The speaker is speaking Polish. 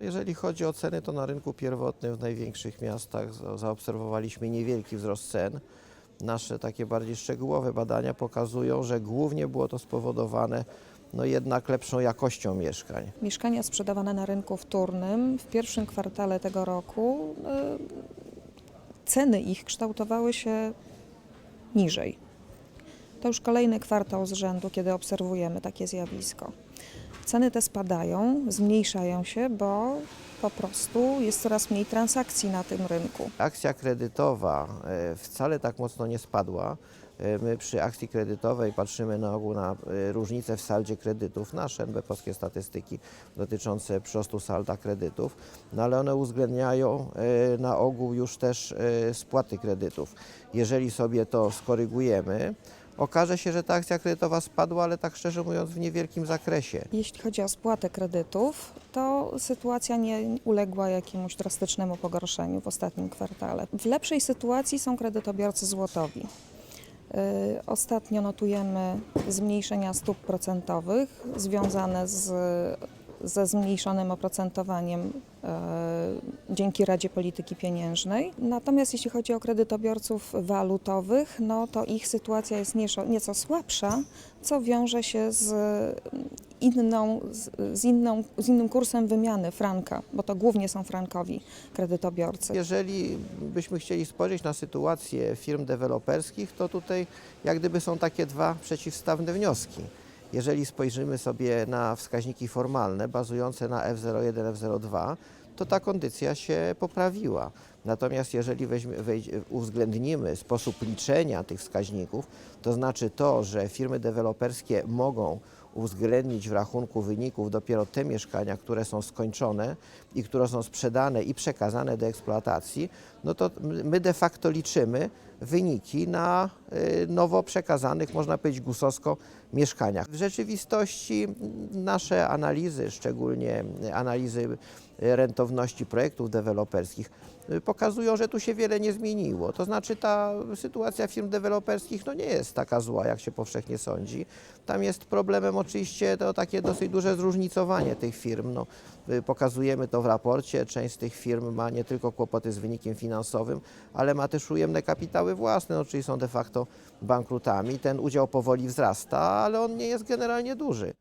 jeżeli chodzi o ceny, to na rynku pierwotnym w największych miastach za- zaobserwowaliśmy niewielki wzrost cen. Nasze takie bardziej szczegółowe badania pokazują, że głównie było to spowodowane no jednak lepszą jakością mieszkań. Mieszkania sprzedawane na rynku wtórnym w pierwszym kwartale tego roku, y, ceny ich kształtowały się niżej. To już kolejny kwartał z rzędu, kiedy obserwujemy takie zjawisko. Ceny te spadają, zmniejszają się, bo po prostu jest coraz mniej transakcji na tym rynku. Akcja kredytowa e, wcale tak mocno nie spadła. E, My przy akcji kredytowej patrzymy na ogół na e, różnice w saldzie kredytów, nasze NB Polskie statystyki dotyczące przyrostu salda kredytów, no ale one uwzględniają na ogół już też spłaty kredytów. Jeżeli sobie to skorygujemy, okaże się, że ta akcja kredytowa spadła, ale tak szczerze mówiąc w niewielkim zakresie. Jeśli chodzi o spłatę kredytów, to sytuacja nie uległa jakiemuś drastycznemu pogorszeniu w ostatnim kwartale. W lepszej sytuacji są kredytobiorcy złotowi. Yy, Ostatnio notujemy zmniejszenia stóp procentowych związane z, ze zmniejszonym oprocentowaniem dzięki Radzie Polityki Pieniężnej. Natomiast jeśli chodzi o kredytobiorców walutowych, no to ich sytuacja jest nieco, nieco słabsza, co wiąże się z inną, z, inną, z innym kursem wymiany franka, bo to głównie są frankowi kredytobiorcy. Jeżeli byśmy chcieli spojrzeć na sytuację firm deweloperskich, to tutaj jak gdyby są takie dwa przeciwstawne wnioski. Jeżeli spojrzymy sobie na wskaźniki formalne bazujące na F01, F02, to ta kondycja się poprawiła. Natomiast jeżeli wejdź, uwzględnimy sposób liczenia tych wskaźników, to znaczy to, że firmy deweloperskie mogą uwzględnić w rachunku wyników dopiero te mieszkania, które są skończone i które są sprzedane i przekazane do eksploatacji, no to my de facto liczymy wyniki na y, nowo przekazanych, można powiedzieć gusowsko, mieszkaniach. W rzeczywistości nasze analizy, szczególnie analizy rentowności projektów deweloperskich, pokazują, że tu się wiele nie zmieniło. To znaczy ta sytuacja firm deweloperskich no nie jest taka zła, jak się powszechnie sądzi. Tam jest problemem oczywiście to takie dosyć duże zróżnicowanie tych firm. No, pokazujemy to w raporcie. Część z tych firm ma nie tylko kłopoty z wynikiem finansowym, ale ma też ujemne kapitały własne, no, czyli są de facto bankrutami. Ten udział powoli wzrasta, ale on nie jest generalnie duży.